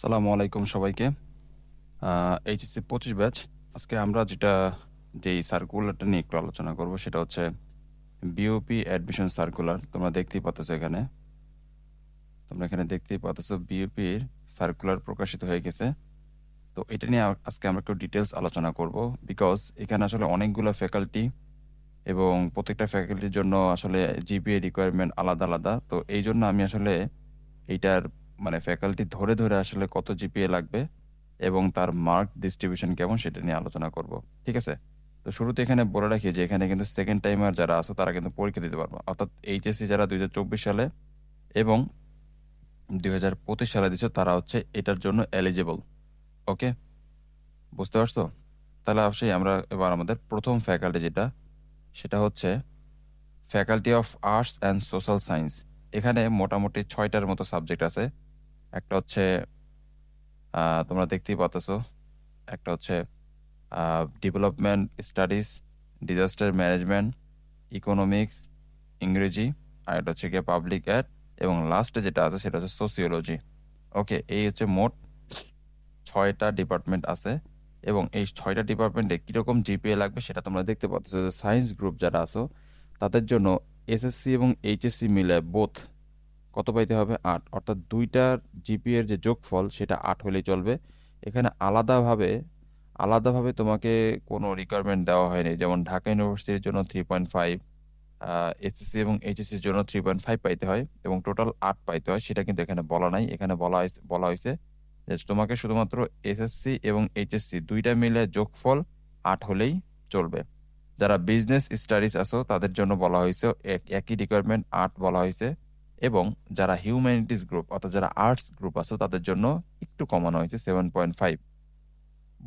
আসসালামু আলাইকুম সবাইকে। এইচএসসি পঁচিশ ব্যাচ। আজকে আমরা যেটা, যেই সার্কুলারটা নিয়ে একটু আলোচনা করব, সেটা হচ্ছে বিওপি অ্যাডমিশন সার্কুলার তোমরা দেখতেই পাচ্ছ এখানে। তোমরা এখানে দেখতেই পাচ্ছ বিওপির সার্কুলার প্রকাশিত হয়ে গেছে। তো এটা নিয়ে আজকে আমরা একটু ডিটেলস আলোচনা করব বিকজ এখানে আসলে অনেকগুলো ফ্যাকাল্টি এবং প্রত্যেকটা ফ্যাকাল্টির জন্য আসলে জিপিএ রিকোয়ারমেন্ট আলাদা আলাদা। তো এই জন্য আমি আসলে এইটার মানে ফ্যাকাল্টি ধরে ধরে আসলে কত জিপিএ লাগবে এবং তার মার্ক ডিস্ট্রিবিউশন কেমন সেটা নিয়ে আলোচনা করব, ঠিক আছে? তো শুরুতে এখানে বলে রাখি যে এখানে কিন্তু সেকেন্ড টাইমার যারা আছো তারা কিন্তু পরীক্ষা দিতে পারবে। অর্থাৎ এইচএসসি যারা দুই হাজার চব্বিশ সালে এবং দুই হাজার পঁচিশ সালে দিচ্ছে তারা হচ্ছে এটার জন্য এলিজিবল ওকে বুঝতে পারছ? তাহলে অবশ্যই আমরা এবার আমাদের প্রথম ফ্যাকাল্টি যেটা, সেটা হচ্ছে faculty of arts and social science এখানে মোটামুটি ছয়টার মতো সাবজেক্ট আছে। একটা হচ্ছে তোমরা দেখতেই পাচ্তেছো একটা হচ্ছে development studies disaster management economics ইংরেজি, আর এটা হচ্ছে গিয়ে পাবলিক অ্যাড এবং লাস্টে যেটা আছে সেটা হচ্ছে সোসিওলজি ওকে এই হচ্ছে মোট ছয়টা ডিপার্টমেন্ট আছে, এবং এই ছয়টা ডিপার্টমেন্টে কীরকম জিপিএ লাগবে সেটা তোমরা দেখতে পাচ্ছ যে সায়েন্স গ্রুপ যারা আছো, তাদের জন্য এসএসসি এবং এইচএসসি মিলে বোথ কত পাইতে হবে? আট। অর্থাৎ দুইটার জিপিএ এর যে যোগফল, সেটা আট হলেই চলবে। এখানে আলাদাভাবে আলাদাভাবে তোমাকে কোনো রিকোয়ারমেন্ট দেওয়া হয়নি। যেমন ঢাকা ইউনিভার্সিটির জন্য থ্রি পয়েন্ট ফাইভ এসএসসি এবং এইচএসসির জন্য থ্রি পয়েন্ট ফাইভ পাইতে হয় এবং টোটাল আট পাইতে হয়। সেটা কিন্তু এখানে বলা নাই। এখানে বলা হয়েছে বলা হয়েছে যে তোমাকে শুধুমাত্র এসএসসি এবং এইচএসসি দুইটা মিলে যোগফল আট হলেই চলবে। যারা বিজনেস স্টাডিজ আছো, তাদের জন্য বলা হয়েছে এক- একই রিকোয়ারমেন্ট আট বলা হয়েছে এবং যারা হিউম্যানিটিস গ্রুপ অর্থাৎ যারা আর্টস গ্রুপ আছে, তাদের জন্য একটু কমানো হয়েছে সেভেন পয়েন্ট ফাইভ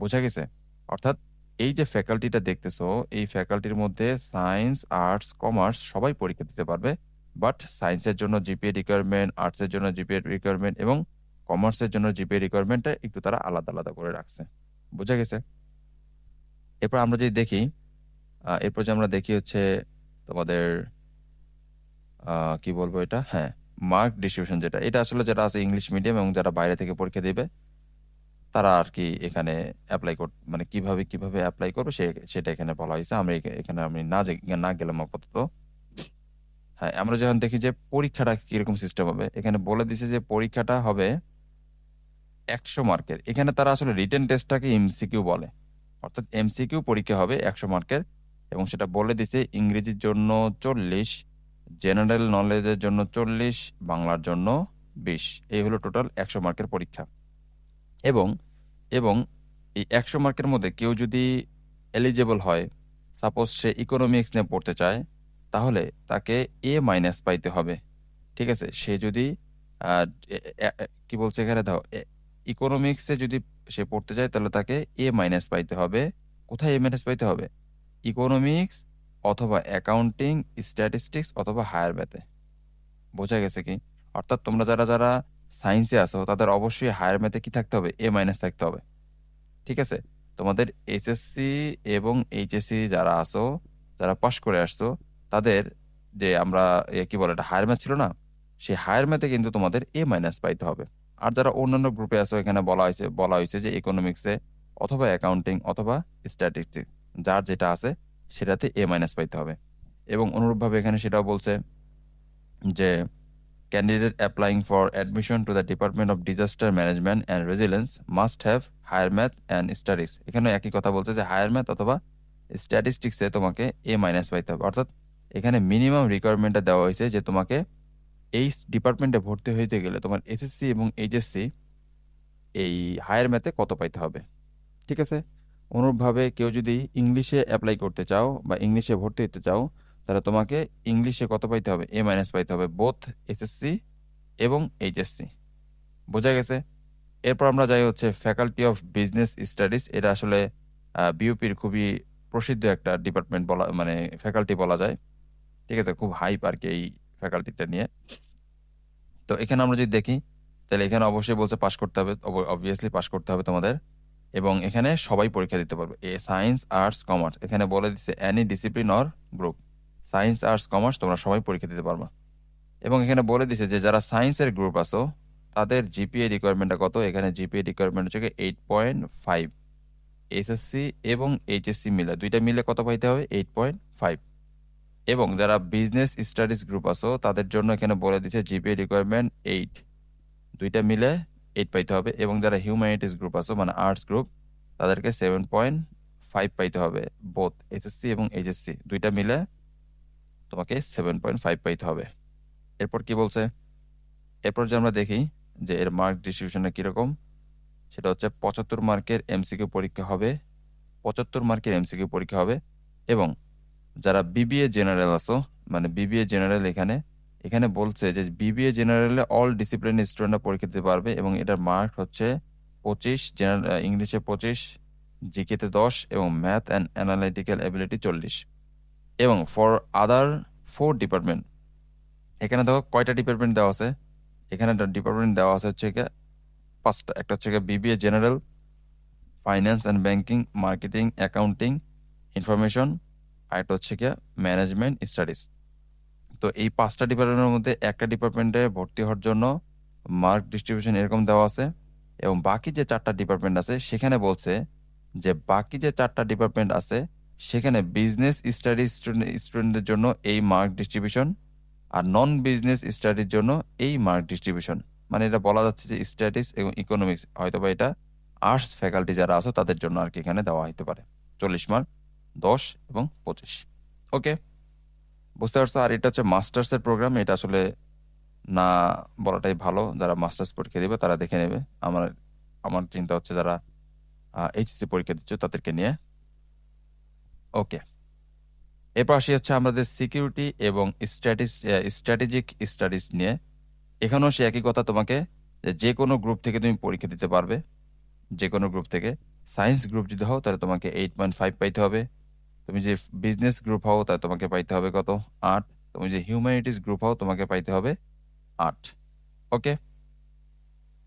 বোঝা গেছে? অর্থাৎ এই যে ফ্যাকাল্টিটা দেখতেছো, এই ফ্যাকাল্টির মধ্যে সায়েন্স আর্টস কমার্স সবাই পরীক্ষা দিতে পারবে। বাট সায়েন্সের জন্য জিপিএ রিকোয়ারমেন্ট আর্টসের জন্য জিপিএ রিকোয়ারমেন্ট এবং কমার্সের জন্য জিপিএ রিকোয়ারমেন্টটা একটু তারা আলাদা আলাদা করে রাখছে। বোঝা গেছে? এরপর আমরা যদি দেখি এরপর যে আমরা দেখি হচ্ছে তোমাদের কি বলব এটা? হ্যাঁ মার্ক ডিস্ট্রিবিউশন যেটা। এটা আসলে যারা আছে ইংলিশ মিডিয়াম এবং যারা বাইরে থেকে পরীক্ষা দিবে, তারা আর কি এখানে অ্যাপ্লাই কর মানে কীভাবে কীভাবে অ্যাপ্লাই করবে সে সেটা এখানে বলা হয়েছে। আমি এখানে আমি না না গেলাম আপাতত। হ্যাঁ আমরা যখন দেখি যে পরীক্ষাটা কীরকম সিস্টেম হবে, এখানে বলে দিছে যে পরীক্ষাটা হবে একশো মার্কের এখানে তারা আসলে রিটেন টেস্টটাকে এমসিকিউ বলে। অর্থাৎ এমসিকিউ পরীক্ষা হবে একশো মার্কের এবং সেটা বলে দিছে ইংরেজির জন্য চল্লিশ জেনারেল নলেজের জন্য চল্লিশ, বাংলার জন্য বিশ। এই হলো টোটাল একশো মার্কের পরীক্ষা। এবং এবং এই একশো মার্কের মধ্যে কেউ যদি এলিজেবল হয় সাপোজ সে ইকোনমিক্স নিয়ে পড়তে চায়, তাহলে তাকে এ মাইনাস পাইতে হবে। ঠিক আছে? সে যদি কি বলছে এখানে? দাও ইকোনমিক্সে যদি সে পড়তে চায়, তাহলে তাকে এ মাইনাস পাইতে হবে। কোথায় এ মাইনাস পাইতে হবে? ইকোনমিক্স অথবা অ্যাকাউন্টিং স্ট্যাটিস্টিক্স অথবা হায়ার ম্যাথে বোঝা গেছে কি? অর্থাৎ তোমরা যারা যারা সায়েন্সে আসো তাদের অবশ্যই হায়ার ম্যাথে কি থাকতে হবে? এ মাইনাস থাকতে হবে। ঠিক আছে? তোমাদের এসএসসি এবং এইচএসসি যারা আসো যারা পাশ করে আসছো, তাদের যে আমরা কি বলে এটা হায়ার ম্যাথ ছিল না? সেই হায়ার ম্যাথে কিন্তু তোমাদের এ মাইনাস পাইতে হবে। আর যারা অন্যান্য গ্রুপে আসো এখানে বলা হয়েছে বলা হয়েছে যে ইকোনমিক্সে অথবা অ্যাকাউন্টিং অথবা স্ট্যাটিস্টিক্স যার যেটা আছে সেটাতে এ মাইনাস পাইতে হবে। এবং অনুরূপভাবে এখানে সেটাও বলছে যে, candidate applying for admission to the department of disaster management and resilience must have higher math and statistics এখানে একই কথা বলছে যে হায়ার ম্যাথ অথবা স্ট্যাটিস্টিক্সে তোমাকে এ মাইনাস পাইতে হবে। অর্থাৎ এখানে মিনিমাম রিকোয়ারমেন্টটা দেওয়া হয়েছে যে, তোমাকে এই ডিপার্টমেন্টে ভর্তি হইতে গেলে তোমার এসএসসি এবং এইচএসসি এই হায়ার ম্যাথে কত পাইতে হবে। ঠিক আছে? অনুরূপভাবে কেউ যদি ইংলিশে অ্যাপ্লাই করতে চাও বা ইংলিশে ভর্তি হতে চাও, তাহলে তোমাকে ইংলিশে কত পাইতে হবে? এ মাইনাস পাইতে হবে। বোথ এসএসসি এবং এইচএসসি বোঝা গেছে? এরপর আমরা যাই হচ্ছে ফ্যাকাল্টি অফ বিজনেস স্টাডিজ এটা আসলে বিউপির খুবই প্রসিদ্ধ একটা ডিপার্টমেন্ট বলা মানে ফ্যাকাল্টি বলা যায়। ঠিক আছে? খুব হাইপ আর কি এই ফ্যাকাল্টিটা নিয়ে। তো এখানে আমরা যদি দেখি, তাহলে এখানে অবশ্যই বলছে পাশ করতে হবে। অবভিয়াসলি পাশ করতে হবে তোমাদের। এবং এখানে সবাই পরীক্ষা দিতে পারবে। এ সায়েন্স, আর্টস, কমার্স। এখানে বলে দিচ্ছে any discipline or group science, arts, commerce তোমরা সবাই পরীক্ষা দিতে পারবা। এবং এখানে বলে দিছে যে, যারা সায়েন্সের গ্রুপ আছো, তাদের জিপিএ রিকোয়ারমেন্টটা কত? এখানে জিপিএ রিকোয়ারমেন্ট হচ্ছে এইট পয়েন্ট ফাইভ এসএসসি এবং এইচএসসি মিলে, দুইটা মিলে কত পাইতে হবে? এইট পয়েন্ট ফাইভ এবং যারা বিজনেস স্টাডিজ গ্রুপ আছো, তাদের জন্য এখানে বলে দিচ্ছে জিপিএ রিকোয়ারমেন্ট এইট দুইটা মিলে এইট পাইতে হবে এবং যারা হিউম্যানিটিস গ্রুপ আছো মানে আর্টস গ্রুপ তাদেরকে সেভেন পয়েন্ট ফাইভ পাইতে হবে বোথ এসএসসি এবং এইচএসসি দুইটা মিলে তোমাকে সেভেন পয়েন্ট ফাইভ পাইতে হবে। এরপর কি বলছে? এরপর যে আমরা দেখি যে এর মার্ক ডিস্ট্রিবিউশনটা কীরকম, সেটা হচ্ছে পঁচাত্তর মার্কের এমসিকিউ পরীক্ষা হবে, পঁচাত্তর মার্কের এমসিকিউ পরীক্ষা হবে এবং যারা বিবিএ জেনারেল আছো মানে বিবিএ জেনারেল এখানে এখানে বলছে যে বিবিএ জেনারেলে অল ডিসিপ্লিন স্টুডেন্টরা পরীক্ষা দিতে পারবে এবং এটার মার্ক হচ্ছে পঁচিশ জেনারেল ইংলিশে পঁচিশ, জিকেতে দশ এবং ম্যাথ অ্যান্ড অ্যানালাইটিক্যাল অ্যাবিলিটি চল্লিশ। এবং ফর আদার ফোর ডিপার্টমেন্ট এখানে দেখো কয়টা ডিপার্টমেন্ট দেওয়া আছে? এখানে ডিপার্টমেন্ট দেওয়া আছে হচ্ছে গিয়ে পাঁচটা, একটা হচ্ছে গিয়ে BBA general finance and banking marketing accounting information আর একটা হচ্ছে গিয়ে ম্যানেজমেন্ট স্টাডিজ তো এই পাঁচটা ডিপার্টমেন্টের মধ্যে একটা ডিপার্টমেন্টে ভর্তি হওয়ার জন্য মার্ক ডিস্ট্রিবিউশন এরকম দেওয়া আছে এবং বাকি যে চারটা ডিপার্টমেন্ট আছে, সেখানে বলছে যে বাকি যে চারটা ডিপার্টমেন্ট আছে, সেখানে বিজনেস স্টাডিজ স্টুডেন্টদের জন্য এই মার্ক ডিস্ট্রিবিউশন আর নন বিজনেস স্টাডির জন্য এই মার্ক ডিস্ট্রিবিউশন মানে এটা বলা যাচ্ছে যে স্ট্যাটিস এবং ইকোনমিক্স হয়তো বা এটা আর্টস ফ্যাকাল্টি যারা আছে, তাদের জন্য আর কি এখানে দেওয়া হতে পারে। চল্লিশ মার্ক দশ এবং পঁচিশ। ওকে বুঝতে পারছ? আর এটা হচ্ছে মাস্টার্সের প্রোগ্রাম, এটা আসলে না বলাটাই ভালো। যারা মাস্টার্স পরীক্ষা দেবে, তারা দেখে নেবে। আমার আমার চিন্তা হচ্ছে যারা এইচএসসি পরীক্ষা দিচ্ছে তাদেরকে নিয়ে। ওকে এরপর আসি হচ্ছে আমাদের সিকিউরিটি এবং স্ট্র্যাটেজিক স্টাডিজ নিয়ে। এখানেও সে একই কথা তোমাকে, যে কোনো গ্রুপ থেকে তুমি পরীক্ষা দিতে পারবে। যে কোনো গ্রুপ থেকে। সায়েন্স গ্রুপ যদি হও, তাহলে তোমাকে এইট পয়েন্ট ফাইভ পাইতে হবে। তুমি যে বিজনেস গ্রুপ হও তাহলে তোমাকে পাইতে হবে কত? আট। তুমি যে হিউম্যানিটিস গ্রুপ হও তোমাকে পাইতে হবে আট। ওকে?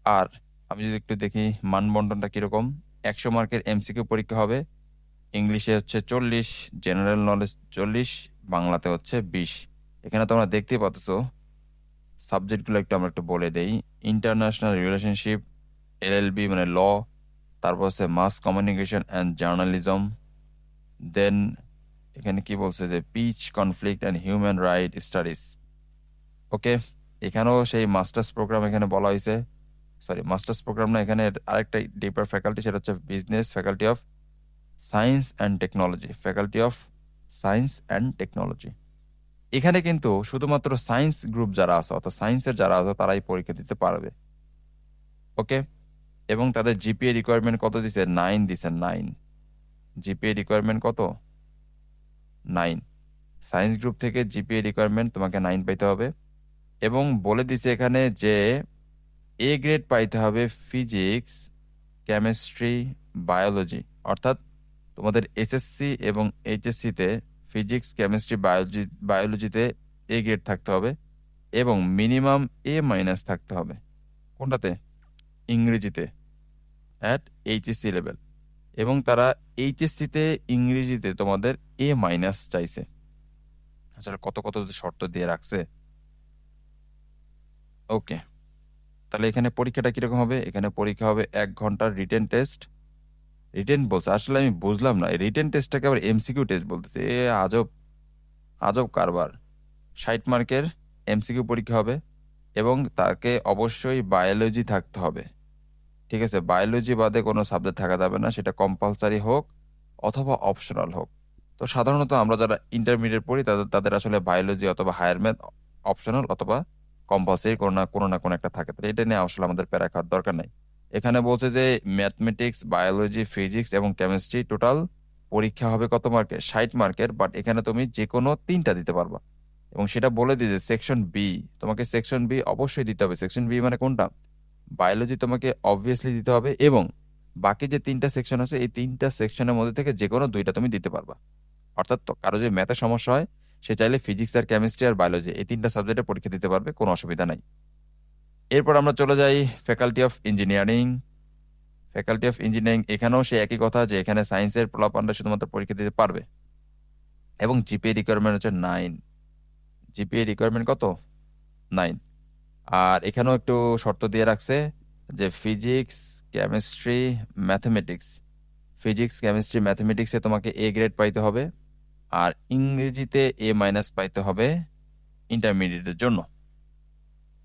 আর আমি যদি একটু দেখি মানবন্টনটা কীরকম? একশো মার্কের এমসিকিউ পরীক্ষা হবে। ইংলিশে হচ্ছে চল্লিশ জেনারেল নলেজ চল্লিশ, বাংলাতে হচ্ছে বিশ। এখানে তোমরা দেখতেই পাচ্ছ সাবজেক্টগুলো একটু আমরা একটু বলে দেই। ইন্টারন্যাশনাল রিলেশনশিপ এলএলবি মানে ল তারপর হচ্ছে mass communication and journalism then এখানে কি বলছে যে peace conflict and human right studies okay এখানেও সেই মাস্টার্স প্রোগ্রাম এখানে বলা হয়েছে। সরি মাস্টার্স প্রোগ্রাম না, এখানে আরেকটা ডিপার ফ্যাকাল্টি সেটা হচ্ছে business faculty of science and technology faculty of science and technology এখানে কিন্তু শুধুমাত্র সায়েন্স গ্রুপ যারা আছে, অর্থাৎ সায়েন্সের যারা আছে, তারাই পরীক্ষা দিতে পারবে। ওকে এবং তাদের জিপিএ রিকোয়ারমেন্ট কত দিছে? নাইন দিছে নাইন জিপিএ রিকোয়ারমেন্ট কত? নাইন সায়েন্স গ্রুপ থেকে জিপিএ রিকোয়ারমেন্ট তোমাকে নাইন পাইতে হবে। এবং বলে দিছে এখানে যে এ গ্রেড পাইতে হবে ফিজিক্স কেমিস্ট্রি বায়োলজি অর্থাৎ তোমাদের এসএসসি এবং এইচএসসিতে ফিজিক্স কেমিস্ট্রি বায়োলজি বায়োলজিতে এ গ্রেড থাকতে হবে এবং মিনিমাম এ মাইনাস থাকতে হবে। কোনটাতে? ইংরেজিতে। অ্যাট এইচএসসি লেভেল এবং তারা এইচএসসিতে ইংরেজিতে তোমাদের এ মাইনাস চাইছে। আসলে কত কত শর্ত দিয়ে রাখছে। ওকে তাহলে এখানে পরীক্ষাটা কীরকম হবে? এখানে পরীক্ষা হবে এক ঘণ্টার রিটেন টেস্ট রিটেন বলছে, আসলে আমি বুঝলাম না রিটেন টেস্টটাকে আবার এমসিকিউ টেস্ট বলতেছে। এ আজব আজব কারবার। ষাট মার্কের এমসিকিউ পরীক্ষা হবে এবং তাকে অবশ্যই বায়োলজি থাকতে হবে। ঠিক আছে? বায়োলজি বাদে কোনো সাবজেক্ট থাকা যাবে না, সেটা কম্পালসারি হোক অথবা অপশনাল হোক। তো সাধারণত আমরা যারা ইন্টারমিডিয়েট পড়ি, তাদের তাদের আসলে বায়োলজি অথবা হায়ার ম্যাথ অপশনাল অথবা কম্পালসারি কোনো না কোনো না কোনো একটা থাকে। তাহলে এটা নিয়ে আসলে আমাদের প্যারা খাওয়ার দরকার নেই। এখানে বলছে যে ম্যাথমেটিক্স বায়োলজি ফিজিক্স এবং কেমিস্ট্রি টোটাল পরীক্ষা হবে কত মার্কের ষাট মার্কের বাট এখানে তুমি যে কোনো তিনটা দিতে পারবা। এবং সেটা বলে দিয়েছে সেকশন বি তোমাকে সেকশন বি অবশ্যই দিতে হবে। সেকশন বি মানে কোনটা? বায়োলজি তোমাকে অবভিয়াসলি দিতে হবে এবং বাকি যে তিনটা সেকশন আছে, এই তিনটা সেকশনের মধ্যে থেকে যে কোনো দুইটা তুমি দিতে পারবা। অর্থাৎ কারও যে ম্যাথের সমস্যা হয়, সে চাইলে ফিজিক্স আর কেমিস্ট্রি আর বায়োলজি এই তিনটা সাবজেক্টে পরীক্ষা দিতে পারবে, কোনো অসুবিধা নাই। এরপর আমরা চলে যাই faculty of engineering faculty of engineering এখানেও সে একই কথা যে এখানে সায়েন্সের পোলাপানরা শুধুমাত্র পরীক্ষা দিতে পারবে। এবং জিপিএ রিকোয়ারমেন্ট হচ্ছে নাইন জিপিএ রিকোয়ারমেন্ট কত? নাইন আর এখানেও একটু শর্ত দিয়ে রাখছে যে physics chemistry mathematics physics chemistry ম্যাথমেটিক্সে তোমাকে এ গ্রেড পাইতে হবে আর ইংরেজিতে এ মাইনাস পাইতে হবে ইন্টারমিডিয়েটের জন্য।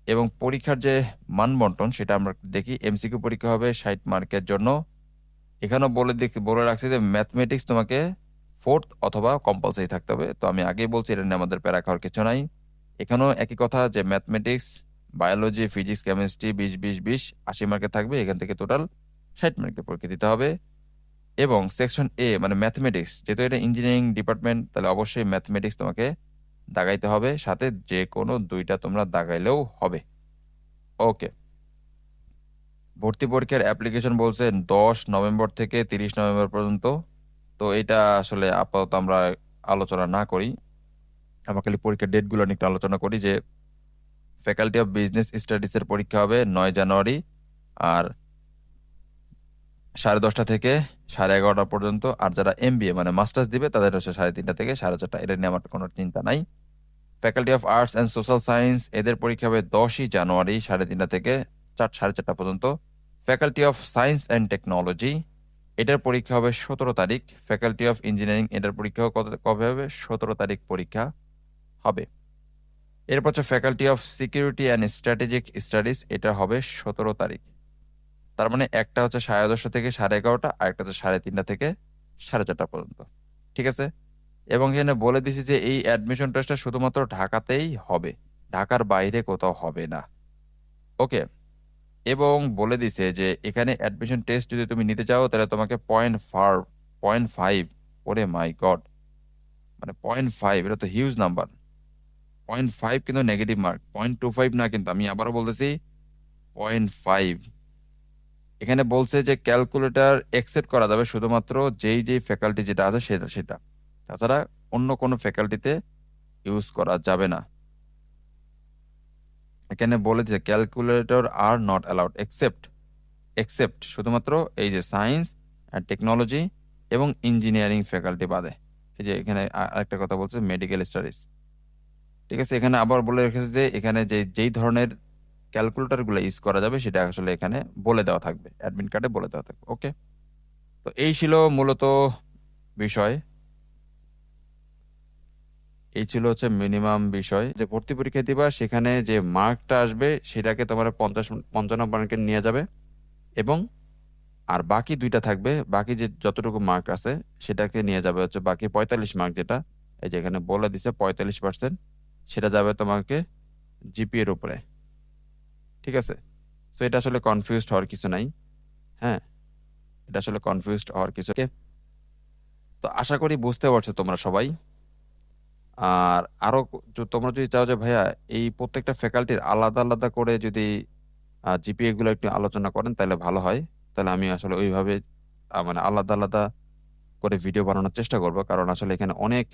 এবং পরীক্ষার যে মানবন্টন সেটা আমরা দেখি এমসিকিউ পরীক্ষা হবে ষাট মার্কের জন্য। এখানেও বলে দেখ, বলে রাখছি যে ম্যাথমেটিক্স তোমাকে ফোর্থ অথবা কম্পালসারি থাকতে হবে। তো আমি আগেই বলছি, এটা নিয়ে আমাদের প্যারা খাওয়ার কিছু নাই। এখানেও একই কথা যে ম্যাথমেটিক্স বায়োলজি ফিজিক্স কেমিস্ট্রি বিশ বিশ বিশ, আশি মার্কে থাকবে, এখান থেকে টোটাল ষাট মার্কের পরীক্ষা দিতে হবে। এবং সেকশন এ মানে ম্যাথমেটিক্স যেহেতু এটা ইঞ্জিনিয়ারিং ডিপার্টমেন্ট তাহলে অবশ্যই ম্যাথমেটিক্স তোমাকে দাগাইতে হবে, সাথে যে কোনো দুইটা তোমরা দাগাইলেও হবে। ওকে ভর্তি পরীক্ষার অ্যাপ্লিকেশন বলছে দশ নভেম্বর থেকে তিরিশ নভেম্বর পর্যন্ত। তো এটা আসলে আপাতত আমরা আলোচনা না করি। আমরা খালি পরীক্ষার ডেটগুলো নিয়ে একটু আলোচনা করি যে ফ্যাকাল্টি অফ বিজনেস স্টাডিজের পরীক্ষা হবে নয় জানুয়ারি আর সাড়ে দশটা থেকে সাড়ে এগারোটা পর্যন্ত। আর যারা এমবিএ মানে মাস্টার্স দিবে, তাদের হচ্ছে সাড়ে তিনটা থেকে সাড়ে চারটা। এটা নিয়ে আমার কোনো চিন্তা নাই। Faculty of arts and social science এদের পরীক্ষা হবে দশই জানুয়ারি সাড়ে তিনটা থেকে চার, সাড়ে চারটা পর্যন্ত। Faculty of science and technology এটার পরীক্ষা হবে সতেরো তারিখ। ফ্যাকাল্টি অফ ইঞ্জিনিয়ারিং এটার পরীক্ষা কত কবে হবে? সতেরো তারিখ পরীক্ষা হবে। এরপর হচ্ছে faculty of security and strategic studies এটা হবে সতেরো তারিখ। তার মানে একটা হচ্ছে সাড়ে দশটা থেকে সাড়ে এগারোটা, আর একটা হচ্ছে সাড়ে তিনটা থেকে সাড়ে চারটা পর্যন্ত। ঠিক আছে? এবং এখানে বলে দিছি যে এই অ্যাডমিশন টেস্টটা শুধুমাত্র ঢাকাতেই হবে। ঢাকার বাইরে কোথাও হবে না। ওকে? এবং বলে দিছে যে এখানে অ্যাডমিশন টেস্ট যদি তুমি নিতে চাও, তাহলে তোমাকে পয়েন্ট ফার পয়েন্ট ফাইভ ওরে মাই গড মানে পয়েন্ট ফাইভ এটা তো হিউজ নাম্বার পয়েন্ট ফাইভ কিন্তু negative mark point two five না কিন্তু, আমি আবারও বলতেছি পয়েন্ট ফাইভ। এখানে বলছে যে ক্যালকুলেটর একসেপ্ট করা যাবে শুধুমাত্র যেই যেই ফ্যাকাল্টি যেটা আছে সেটা সেটা। তাছাড়া অন্য কোনো ফ্যাকাল্টিতে ইউজ করা যাবে না। এখানে বলেছে calculator are not allowed except except শুধুমাত্র এই যে সায়েন্স অ্যান্ড টেকনোলজি এবং ইঞ্জিনিয়ারিং ফ্যাকাল্টি বাদে। এই যে এখানে আরেকটা কথা বলছে মেডিকেল স্টাডিজ ঠিক আছে? এখানে আবার বলে রেখেছে যে, এখানে যে, যেই ধরনের ক্যালকুলেটরগুলো ইউজ করা যাবে, সেটা আসলে এখানে বলে দেওয়া থাকবে। অ্যাডমিট কার্ডে বলে দেওয়া থাকবে ওকে তো এই ছিল মূলত বিষয়। এই ছিল হচ্ছে মিনিমাম বিষয়। যে ভর্তি পরীক্ষা দিবা, সেখানে যে মার্কটা আসবে, সেটাকে তোমার পঞ্চাশ, পঞ্চান্ন মার্কে নিয়ে যাবে। এবং আর বাকি দুইটা থাকবে, বাকি যে যতটুকু মার্ক আছে, সেটাকে নিয়ে যাবে হচ্ছে বাকি পঁয়তাল্লিশ মার্ক যেটা, এই যে এখানে বলে দিছে পঁয়তাল্লিশ পার্সেন্ট সেটা যাবে তোমাকে জিপি এর উপরে। ঠিক আছে? সো এটা আসলে কনফিউজড হওয়ার কিছু নাই। হ্যাঁ? এটা আসলে কনফিউজড হওয়ার কিছু তো আশা করি বুঝতে পারছ তোমরা সবাই। আর আরও তোমরা যদি চাও যে ভাইয়া এই প্রত্যেকটা ফ্যাকাল্টির আলাদা আলাদা করে যদি জিপিএ গুলো একটু আলোচনা করেন, তাহলে ভালো হয়। তাহলে আমি আসলে ওইভাবে মানে আলাদা আলাদা করে ভিডিও বানানোর চেষ্টা করব। কারণ আসলে এখানে অনেক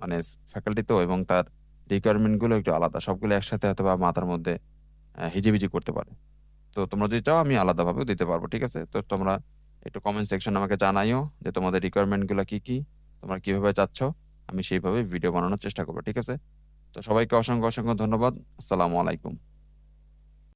মানে ফ্যাকাল্টি তো এবং তার রিকোয়ারমেন্টগুলো একটু আলাদা। সবগুলো একসাথে হয়তো বা মাথার মধ্যে হিজিবিজি করতে পারে। তো তোমরা যদি চাও, আমি আলাদাভাবেও দিতে পারব, ঠিক আছে? তো তোমরা একটু কমেন্ট সেকশন আমাকে জানাইও যে তোমাদের রিকোয়ারমেন্টগুলো কি কি, তোমরা কীভাবে চাচ্ছ। আমি সেইভাবে ভিডিও বানানোর চেষ্টা করব, ঠিক আছে? তো সবাইকে অসংখ্য অসংখ্য ধন্যবাদ। আসসালামু আলাইকুম।